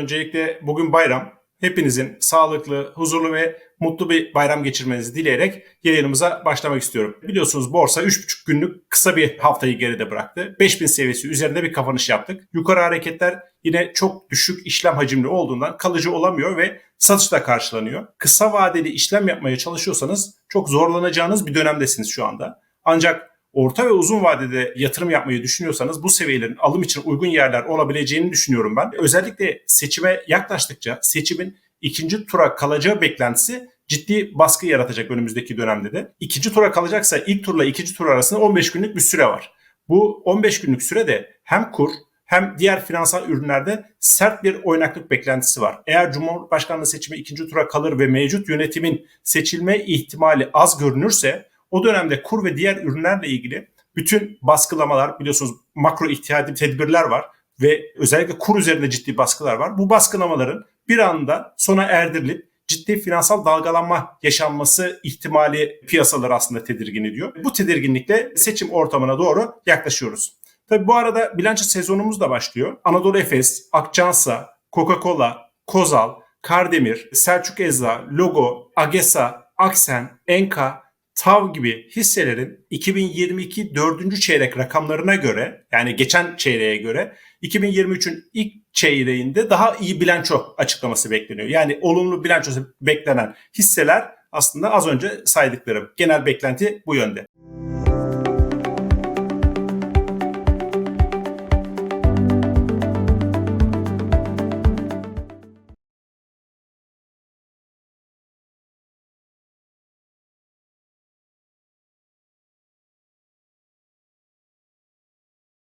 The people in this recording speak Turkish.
Öncelikle bugün bayram. Hepinizin sağlıklı, huzurlu ve mutlu bir bayram geçirmenizi dileyerek yayınımıza başlamak istiyorum. Biliyorsunuz borsa 3,5 günlük kısa bir haftayı geride bıraktı. 5000 seviyesi üzerinde bir kapanış yaptık. Yukarı hareketler yine çok düşük işlem hacimli olduğundan kalıcı olamıyor ve satışla karşılanıyor. Kısa vadeli işlem yapmaya çalışıyorsanız çok zorlanacağınız bir dönemdesiniz şu anda. Ancak orta ve uzun vadede yatırım yapmayı düşünüyorsanız bu seviyelerin alım için uygun yerler olabileceğini düşünüyorum ben. Özellikle seçime yaklaştıkça seçimin ikinci tura kalacağı beklentisi ciddi baskı yaratacak önümüzdeki dönemde de. İkinci tura kalacaksa ilk turla ikinci tur arasında 15 günlük bir süre var. Bu 15 günlük sürede hem kur hem diğer finansal ürünlerde sert bir oynaklık beklentisi var. Eğer Cumhurbaşkanlığı seçimi ikinci tura kalır ve mevcut yönetimin seçilme ihtimali az görünürse o dönemde kur ve diğer ürünlerle ilgili bütün baskılamalar biliyorsunuz makro ihtiyadi tedbirler var ve özellikle kur üzerinde ciddi baskılar var. Bu baskılamaların bir anda sona erdirilip ciddi finansal dalgalanma yaşanması ihtimali piyasaları aslında tedirgin ediyor. Bu tedirginlikle seçim ortamına doğru yaklaşıyoruz. Tabi bu arada bilanço sezonumuz da başlıyor. Anadolu Efes, Akçansa, Coca-Cola, Kozal, Kardemir, Selçuk Eza, Logo, Agesa, Aksen, Enka, TAV gibi hisselerin 2022 dördüncü çeyrek rakamlarına göre yani geçen çeyreğe göre 2023'ün ilk çeyreğinde daha iyi bilanço açıklaması bekleniyor. Yani olumlu bilançosu beklenen hisseler aslında az önce saydıklarım. Genel beklenti bu yönde.